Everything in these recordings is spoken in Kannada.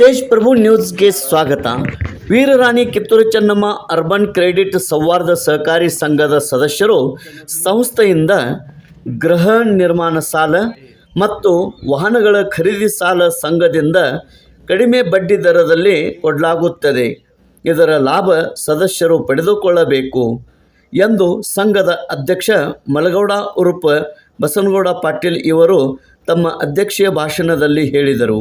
ತೇಜ್ ಪ್ರಭು ನ್ಯೂಸ್ಗೆ ಸ್ವಾಗತ. ವೀರರಾಣಿ ಕಿತ್ತೂರು ಚೆನ್ನಮ್ಮ ಅರ್ಬನ್ ಕ್ರೆಡಿಟ್ ಸೌಹಾರ್ದ ಸಹಕಾರಿ ಸಂಘದ ಸದಸ್ಯರು ಸಂಸ್ಥೆಯಿಂದ ಗೃಹ ನಿರ್ಮಾಣ ಸಾಲ ಮತ್ತು ವಾಹನಗಳ ಖರೀದಿ ಸಾಲ ಸಂಘದಿಂದ ಕಡಿಮೆ ಬಡ್ಡಿ ದರದಲ್ಲಿ ಕೊಡಲಾಗುತ್ತದೆ. ಇದರ ಲಾಭ ಸದಸ್ಯರು ಪಡೆದುಕೊಳ್ಳಬೇಕು ಎಂದು ಸಂಘದ ಅಧ್ಯಕ್ಷ ಮಲಗೌಡ ಉರುಪ ಬಸನಗೌಡ ಪಾಟೀಲ್ ಇವರು ತಮ್ಮ ಅಧ್ಯಕ್ಷೀಯ ಭಾಷಣದಲ್ಲಿ ಹೇಳಿದರು.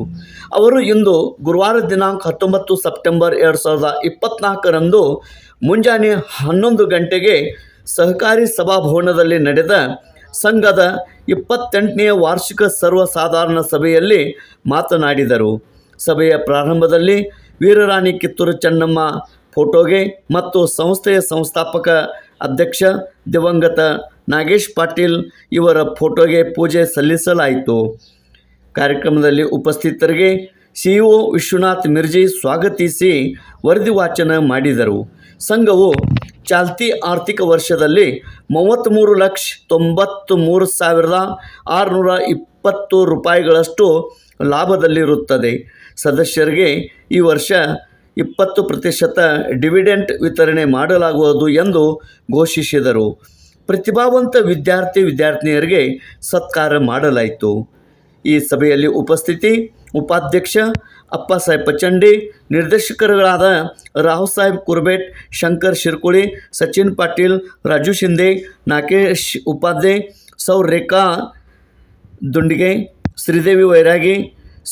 ಅವರು ಇಂದು ಗುರುವಾರ ದಿನಾಂಕ ಹತ್ತೊಂಬತ್ತು ಸೆಪ್ಟೆಂಬರ್ ಎರಡು ಸಾವಿರದ ಇಪ್ಪತ್ತ್ನಾಲ್ಕರಂದು ಮುಂಜಾನೆ ಹನ್ನೊಂದು ಗಂಟೆಗೆ ಸಹಕಾರಿ ಸಭಾಭವನದಲ್ಲಿ ನಡೆದ ಸಂಘದ ಇಪ್ಪತ್ತೆಂಟನೆಯ ವಾರ್ಷಿಕ ಸರ್ವಸಾಧಾರಣ ಸಭೆಯಲ್ಲಿ ಮಾತನಾಡಿದರು. ಸಭೆಯ ಪ್ರಾರಂಭದಲ್ಲಿ ವೀರರಾಣಿ ಕಿತ್ತೂರು ಚೆನ್ನಮ್ಮ ಫೋಟೋಗೆ ಮತ್ತು ಸಂಸ್ಥೆಯ ಸಂಸ್ಥಾಪಕ ಅಧ್ಯಕ್ಷ ದಿವಂಗತ ನಾಗೇಶ್ ಪಾಟೀಲ್ ಇವರ ಫೋಟೋಗೆ ಪೂಜೆ ಸಲ್ಲಿಸಲಾಯಿತು. ಕಾರ್ಯಕ್ರಮದಲ್ಲಿ ಉಪಸ್ಥಿತರಿಗೆ ಸಿಇಒ ವಿಶ್ವನಾಥ್ ಮಿರ್ಜಿ ಸ್ವಾಗತಿಸಿ ವರದಿ ವಾಚನ ಮಾಡಿದರು. ಸಂಘವು ಚಾಲ್ತಿ ಆರ್ಥಿಕ ವರ್ಷದಲ್ಲಿ ಮೂವತ್ತ್ಮೂರು ಲಕ್ಷ ತೊಂಬತ್ತು ಮೂರು ಸಾವಿರದ ಆರುನೂರ ಇಪ್ಪತ್ತು ರೂಪಾಯಿಗಳಷ್ಟು ಲಾಭದಲ್ಲಿರುತ್ತದೆ. ಸದಸ್ಯರಿಗೆ ಈ ವರ್ಷ ಇಪ್ಪತ್ತು ಪ್ರತಿಶತ ಡಿವಿಡೆಂಟ್ ವಿತರಣೆ ಮಾಡಲಾಗುವುದು ಎಂದು ಘೋಷಿಸಿದರು. ಪ್ರತಿಭಾವಂತ ವಿದ್ಯಾರ್ಥಿ ವಿದ್ಯಾರ್ಥಿನಿಯರಿಗೆ ಸತ್ಕಾರ ಮಾಡಲಾಯಿತು. ಈ ಸಭೆಯಲ್ಲಿ ಉಪಸ್ಥಿತಿ, ಉಪಾಧ್ಯಕ್ಷ ಅಪ್ಪಸಾಹೇಬ್ ಪಚಂಡಿ ನಿರ್ದೇಶಕರುಗಳಾದ ರಾವ್ ಸಾಹೇಬ್ ಕುರ್ಬೇಟ್, ಶಂಕರ್ ಶಿರ್ಕುಳಿ, ಸಚಿನ್ ಪಾಟೀಲ್, ರಾಜು ಶಿಂದೆ ನಾಗೇಶ್ ಉಪಾಧ್ಯಾಯ ಸೌ ರೇಖಾ ದುಂಡಿಗೆ, ಶ್ರೀದೇವಿ ವೈರಾಗಿ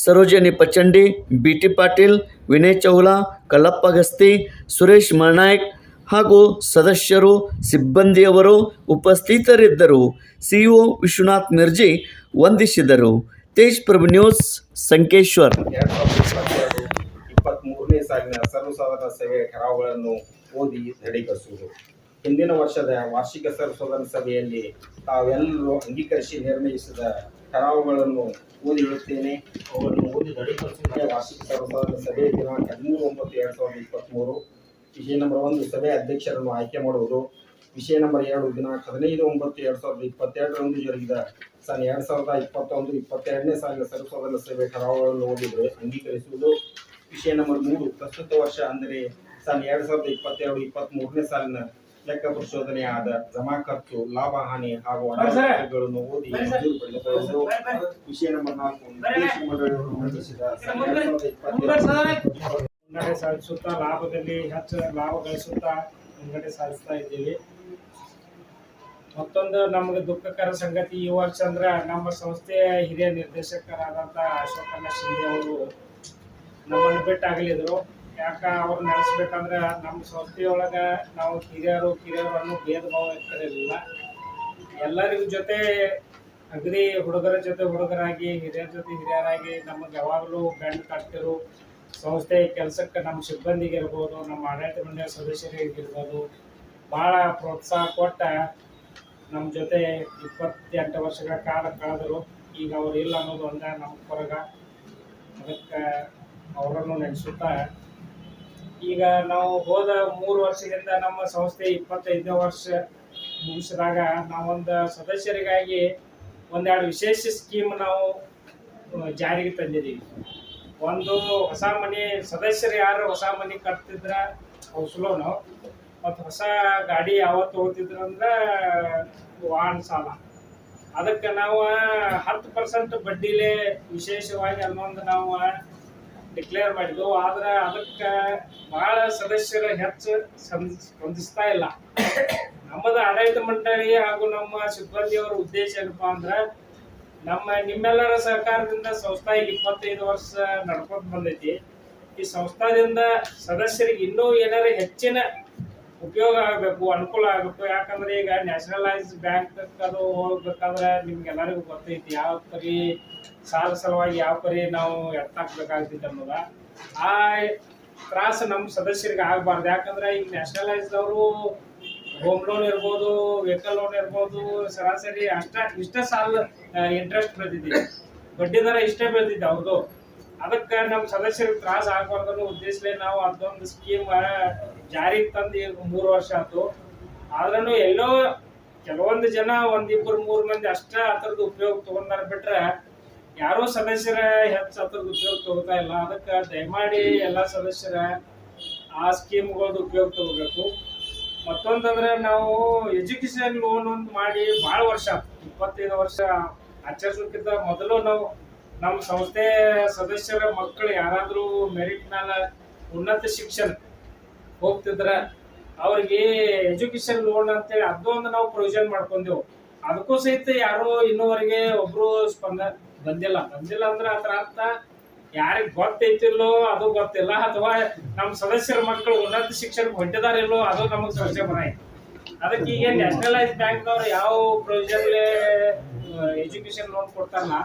ಸರೋಜಿನಿ ಪಚಂಡಿ ಬಿ ಟಿ ಪಾಟೀಲ್, ವಿನಯ್ ಚೌಲಾ, ಕಲ್ಲಪ್ಪ ಗಸ್ತಿ, ಸುರೇಶ್ ಮರ್ನಾಯಕ್ ಹಾಗೂ ಸದಸ್ಯರು, ಸಿಬ್ಬಂದಿಯವರು ಉಪಸ್ಥಿತರಿದ್ದರು. ಸಿಇಒ ವಿಶ್ವನಾಥ್ ಮಿರ್ಜಿ ವಂದಿಸಿದರು. ತೇಜ್ ಪ್ರಭು ನ್ಯೂಸ್, ಸಂಕೇಶ್ವರ್. ಸಾಲಿನ ಓದಿ ಹಿಂದಿನ ವರ್ಷದ ವಾರ್ಷಿಕ ಸರ್ವಸಾಧಾರಣ ಸಭೆಯಲ್ಲಿ ತಾವೆಲ್ಲರೂ ಅಂಗೀಕರಿಸಿ ನಿರ್ಣಯಿಸಿದ ಕರಾವುಗಳನ್ನು ಓದಿ ಹೇಳುತ್ತೇನೆ. ಅವುಗಳನ್ನು ಓದಿ ದೃಢೀಕರಿಸುವ ವಾರ್ಷಿಕ ಸರ್ವಸಾಧಾರಣ ಸಭೆ ದಿನಾಂಕ ಹದಿಮೂರು ಒಂಬತ್ತು ಎರಡು ಸಾವಿರದ ಇಪ್ಪತ್ತ್ಮೂರು ವಿಷಯ ನಂಬರ್ ಒಂದು, ಸಭೆ ಅಧ್ಯಕ್ಷರನ್ನು ಆಯ್ಕೆ ಮಾಡುವುದು. ವಿಷಯ ನಂಬರ್ ಎರಡು ದಿನಾಂಕ ಹದಿನೈದು, ಒಂಬತ್ತು, ಎರಡು ಸಾವಿರದ ಇಪ್ಪತ್ತೆರಡರಂದು ಜರುಗಿದ ಸನ್ ಎರಡು ಸಾವಿರದ ಇಪ್ಪತ್ತೊಂದು, ಇಪ್ಪತ್ತೆರಡನೇ ಸಾಲಿನ ಸರ್ವಸಾಧಾರಣ ಸಭೆ ಕರಾವುಗಳನ್ನು ಓದಿದರೆ ಅಂಗೀಕರಿಸುವುದು. ವಿಷಯ ನಂಬರ್ ಮೂರು, ಪ್ರಸ್ತುತ ವರ್ಷ ಅಂದರೆ ಸನ್ ಎರಡು ಸಾವಿರದ ಇಪ್ಪತ್ತೆರಡು ಇಪ್ಪತ್ತ್ ಮೂರನೇ ಸಾಲಿನ ಲೆಕ್ಕ ಪರಿಶೋಧನೆ ಆದ ಜಮಾ ಖರ್ಚು ಲಾಭ ಹಾನಿ ಹಾಗೂ ಅಣಗಳನ್ನು ಓದಿ ಮಂಜೂರು ವಿಷಯ ನಂಬರ್ ನಾಲ್ಕು ನಿರ್ದೇಶಕ ಮಂಡಳಿಯವರು ಮಂಡಿಸಿದ ಮುನ್ನಡೆ ಸಾಧಿಸುತ್ತಾ ಲಾಭದಲ್ಲಿ ಹೆಚ್ಚು ಲಾಭ ಗಳಿಸುತ್ತಾ ಮುನ್ನಡೆ ಸಾಧಿಸ್ತಾ ಇದ್ದೀವಿ. ಮತ್ತೊಂದು ನಮಗೆ ದುಃಖಕರ ಸಂಗತಿ ಈ ವರ್ಷ ಅಂದ್ರೆ ನಮ್ಮ ಸಂಸ್ಥೆಯ ಹಿರಿಯ ನಿರ್ದೇಶಕರಾದಂತಹ ಅಶೋಕಣ್ಣ ಶಿಂದೆ ಅವರು ನಮ್ಮನ್ನು ಬಿಟ್ಟಾಗಲಿದ್ರು. ಯಾಕ ಅವ್ರು ನಡೆಸ್ಬೇಕಂದ್ರೆ ನಮ್ಮ ಸಂಸ್ಥೆಯೊಳಗೆ ನಾವು ಹಿರಿಯರು ಕಿರಿಯರು ಅನ್ನೋ ಭೇದ ಭಾವ ಇರ್ತಿರಲಿಲ್ಲ ಎಲ್ಲರಿಗೂ ಜೊತೆ ಅಗ್ರಿ ಹುಡುಗರ ಜೊತೆ ಹುಡುಗರಾಗಿ, ಹಿರಿಯರ ಜೊತೆ ಹಿರಿಯರಾಗಿ ನಮಗೆ ಯಾವಾಗಲೂ ಬೆಂಡ್ ಕಟ್ತಿರು ಸಂಸ್ಥೆ ಕೆಲಸಕ್ಕೆ ನಮ್ಮ ಸಿಬ್ಬಂದಿಗೆ ಇರ್ಬೋದು, ನಮ್ಮ ಆಡಳಿತ ಮಂಡಳಿ ಸದಸ್ಯರಿಗೆ ಇರ್ಬೋದು. ಭಾಳ ಪ್ರೋತ್ಸಾಹ ಕೊಟ್ಟ ನಮ್ಮ ಜೊತೆ ಇಪ್ಪತ್ತೆಂಟು ವರ್ಷಗಳ ಕಾಲ ಕಳೆದರು. ಈಗ ಅವ್ರು ಇಲ್ಲ ಅನ್ನೋದು ಒಂದ ನಮ್ಮ ಹೊರಗ ಅದಕ್ಕೆ ಅವರನ್ನು ನೆನೆಸುತ್ತಾ ಈಗ ನಾವು ಹೋದ ಮೂರು ವರ್ಷದಿಂದ ನಮ್ಮ ಸಂಸ್ಥೆ ಇಪ್ಪತ್ತೈದನೇ ವರ್ಷ ಮುಗಿಸಿದಾಗ ನಾವೊಂದು ಸದಸ್ಯರಿಗಾಗಿ ಒಂದೆರಡು ವಿಶೇಷ ಸ್ಕೀಮ್ ನಾವು ಜಾರಿಗೆ ತಂದಿದ್ದೀವಿ. ಒಂದು ಹೊಸ ಮನೆ, ಸದಸ್ಯರು ಯಾರು ಹೊಸ ಮನೆ ಕಟ್ತಿದ್ರ ಹೌಸ್ಲೋನು, ಮತ್ತು ಹೊಸ ಗಾಡಿ ಯಾವತ್ತು ತಗೋತಿದ್ರು ಅಂದ್ರೆ ವಾಹನ ಸಾಲ. ಅದಕ್ಕೆ ನಾವು ಹತ್ತು ಪರ್ಸೆಂಟ್ ಬಡ್ಡಿಲೇ ವಿಶೇಷವಾಗಿ ಅನ್ನೊಂದು ನಾವು ಡಿಕ್ಲೇರ್ ಮಾಡಿದ್ವು, ಆದ್ರೆ ಅದಕ್ಕೆ ಬಹಳ ಸದಸ್ಯರು ಹೆಚ್ಚು ಸ್ಪಂದಿಸ್ತಾ ಇಲ್ಲ. ನಮ್ಮದು ಆಡಳಿತ ಮಂಡಳಿ ಹಾಗೂ ನಮ್ಮ ಸಿಬ್ಬಂದಿಯವರ ಉದ್ದೇಶ ಏನಪ್ಪಾ ಅಂದ್ರೆ, ನಮ್ಮ ನಿಮ್ಮೆಲ್ಲರ ಸಹಕಾರದಿಂದ ಸಂಸ್ಥಾ ಈಗ ಇಪ್ಪತ್ತೈದು ವರ್ಷ ನಡ್ಕೊಂತ ಬಂದೈತಿ. ಈ ಸಂಸ್ಥಾದಿಂದ ಸದಸ್ಯರಿಗೆ ಇನ್ನೂ ಏನಾರ ಹೆಚ್ಚಿನ ಉಪಯೋಗ ಆಗಬೇಕು, ಅನುಕೂಲ ಆಗಬೇಕು. ಯಾಕಂದ್ರೆ ಈಗ ನ್ಯಾಷನಲೈಸ್ ಬ್ಯಾಂಕ್ ಅದು ಹೋಗ್ಬೇಕಾದ್ರೆ ನಿಮ್ಗೆಲ್ಲರಿಗೂ ಗೊತ್ತೈತಿ, ಯಾವ ಪರಿ ಸಾಲ ಸಲುವಾಗಿ ಯಾವ ಪರಿ ನಾವು ಎತ್ತಾಕ್ಬೇಕಾಗ್ತಿತ್ತು ಅನ್ನೋದ, ಆ ತ್ರಾಸ ನಮ್ಮ ಸದಸ್ಯರಿಗೆ ಆಗಬಾರ್ದು. ಯಾಕಂದ್ರೆ ಈಗ ನ್ಯಾಷನಲೈಸ್ದವರು ಹೋಮ್ ಲೋನ್ ಇರ್ಬೋದು ವೆಹಿಕಲ್ ಲೋನ್ ಇರ್ಬೋದು, ಸರಾಸರಿ ಅಷ್ಟ, ಇಷ್ಟ ಸಾಲ ಇಂಟ್ರೆಸ್ಟ್ ಬೆಳೆದಿದೆ ಬಡ್ಡಿ ದರ ಇಷ್ಟೇ ಬೀಳ್ತಿದ್ದೆ ಅವ್ರದ್ದು ಅದಕ್ಕೆ ನಮ್ಮ ಸದಸ್ಯರಿಗೆ ತ್ರಾಸ ಆಗಬಾರ್ದು ಅನ್ನೋ ಉದ್ದೇಶಲೇ ನಾವು ಅದೊಂದು ಸ್ಕೀಮ್ ಜಾರಿಗೆ ತಂದು ಮೂರು ವರ್ಷ ಆಯ್ತು. ಆದ್ರೂ ಎಲ್ಲೋ ಕೆಲವೊಂದು ಜನ ಒಂದಿಬ್ಬರು ಮೂರು ಮಂದಿ ಅಷ್ಟ ಅದರದ್ದು ಉಪಯೋಗ ತಗೊಂಡಾರ ಬಿಟ್ರೆ ಯಾರೋ ಸದಸ್ಯರ ಹೆಚ್ಚು ಅದ್ರದ್ದು ಉಪಯೋಗ ತಗೋತಾ ಇಲ್ಲ. ಅದಕ್ಕೆ ದಯಮಾಡಿ ಎಲ್ಲ ಸದಸ್ಯರ ಆ ಸ್ಕೀಮ್ಗಳದ್ದು ಉಪಯೋಗ ತಗೋಬೇಕು. ಮತ್ತೊಂದಂದ್ರೆ ನಾವು ಎಜುಕೇಶನ್ ಲೋನ್ ಒಂದು ಮಾಡಿ ಭಾಳ ವರ್ಷ. ಇಪ್ಪತ್ತೈದು ವರ್ಷ ಆಚರಿಸೋಕ್ಕಿಂತ ಮೊದಲು ನಾವು ನಮ್ಮ ಸಂಸ್ಥೆ ಸದಸ್ಯರ ಮಕ್ಕಳು ಯಾರಾದರೂ ಮೆರಿಟ್ ಮೇಲೆ ಉನ್ನತ ಶಿಕ್ಷಣ ಹೋಗ್ತಿದ್ರ ಅವ್ರಿಗೆ ಎಜುಕೇಶನ್ ಲೋನ್ ಅಂತೇಳಿ ಅದೊಂದು ನಾವು ಪ್ರೊವಿಷನ್ ಮಾಡ್ಕೊಂಡೆವು. ಅದಕ್ಕೂ ಸಹಿತ ಯಾರು ಇನ್ನೂವರೆಗೆ ಒಬ್ರು ಸ್ಪಂದ ಬಂದಿಲ್ಲ. ಬಂದಿಲ್ಲ ಅಂದ್ರೆ ಅದರ ಅರ್ಥ ಯಾರಿಗೆ ಗೊತ್ತೈತಿಲ್ಲೋ ಅದು ಗೊತ್ತಿಲ್ಲ. ಅಥವಾ ನಮ್ಮ ಸದಸ್ಯರ ಮಕ್ಕಳು ಉನ್ನತ ಶಿಕ್ಷಣಕ್ಕೆ ಹೊಂಟಿದಾರಿಲ್ಲೋ ಅದು ನಮಗೆ ಸಂಶಯ ಬರಾಯ್ತು ಅದಕ್ಕೆ ಈಗ ನ್ಯಾಷನಲೈಸ್ ಬ್ಯಾಂಕ್ದವ್ರು ಯಾವ ಪ್ರೊವಿಷನ್ ಎಜುಕೇಶನ್ ಲೋನ್ ಕೊಡ್ತಾರಲ್ಲ,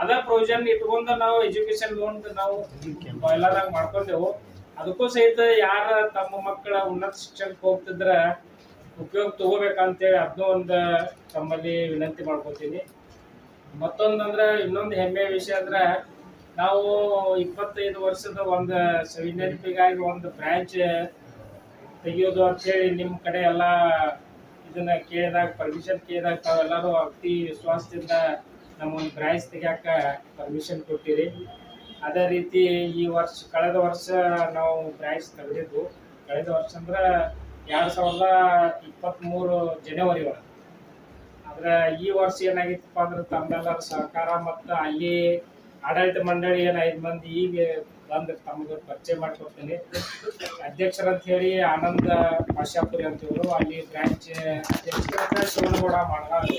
ಅದ ಪ್ರೊವಿಷನ್ ಇಟ್ಕೊಂಡು ನಾವು ಎಜುಕೇಶನ್ ಲೋನ್ ನಾವು ಎಲ್ಲದಾಗ ಮಾಡ್ಕೊಂಡೆವು. ಅದಕ್ಕೂ ಸಹಿತ ಯಾರ ತಮ್ಮ ಮಕ್ಕಳ ಉನ್ನತ ಶಿಕ್ಷಣಕ್ಕೆ ಹೋಗ್ತಿದ್ರ ಉಪಯೋಗ ತಗೋಬೇಕಂತೇಳಿ ಅದನ್ನೂ ಒಂದು ತಮ್ಮಲ್ಲಿ ವಿನಂತಿ ಮಾಡ್ಕೊತೀನಿ. ಮತ್ತೊಂದಂದ್ರೆ ಇನ್ನೊಂದು ಹೆಮ್ಮೆಯ ವಿಷಯ ಅಂದ್ರೆ ನಾವು ಇಪ್ಪತ್ತೈದು ವರ್ಷದ ಒಂದು ಸವಿನೆನಪಿಗಾಗಿ ಒಂದು ಬ್ರಾಂಚ್ ತೆಗಿಯೋದು ಅಂತೇಳಿ ನಿಮ್ಮ ಕಡೆ ಎಲ್ಲ ಇದನ್ನ ಕೇಳಿದಾಗ ಪರ್ಮಿಷನ್ ಕೇಳಿದಾಗ ತಾವೆಲ್ಲರೂ ಅತಿ ವಿಶ್ವಾಸದಿಂದ ನಮ್ಮ ಒಂದು ಬ್ರಾಂಚ್ ತೆಗಿಯಾಕ ಪರ್ಮಿಷನ್ ಕೊಟ್ಟಿರಿ. ಅದೇ ರೀತಿ ಈ ವರ್ಷ, ಕಳೆದ ವರ್ಷ ನಾವು ಬ್ರಾಂಚ್ ತೆಗೆದಿದ್ವು ಕಳೆದ ವರ್ಷ ಅಂದ್ರೆ ಎರಡು ಸಾವಿರದ ಇಪ್ಪತ್ತ್ಮೂರು ಜನವರಿ ಒಳಗೆ. ಆದ್ರೆ ಈ ವರ್ಷ ಏನಾಗಿತ್ತಪ್ಪ ಅಂದ್ರೆ ತಮ್ಮೆಲ್ಲರ ಸಹಕಾರ ಮತ್ತು ಅಲ್ಲಿ ಆಡಳಿತ ಮಂಡಳಿ ಏನು ಐದು ಮಂದಿ ಈಗ ಬಂದ್ರೆ ತಮಗೆ ಪರಿಚಯ ಮಾಡಿಕೊಡ್ತೀನಿ. ಅಧ್ಯಕ್ಷರಂತ ಹೇಳಿ ಆನಂದ ಪಾಶಾಪುರಿ ಅಂತ ಇವರು ಅಲ್ಲಿ ಬ್ರಾಂಚ್ ಅಧ್ಯಕ್ಷರ ಶಿವನಗೌಡ ಮಾಡ್ಲಾರು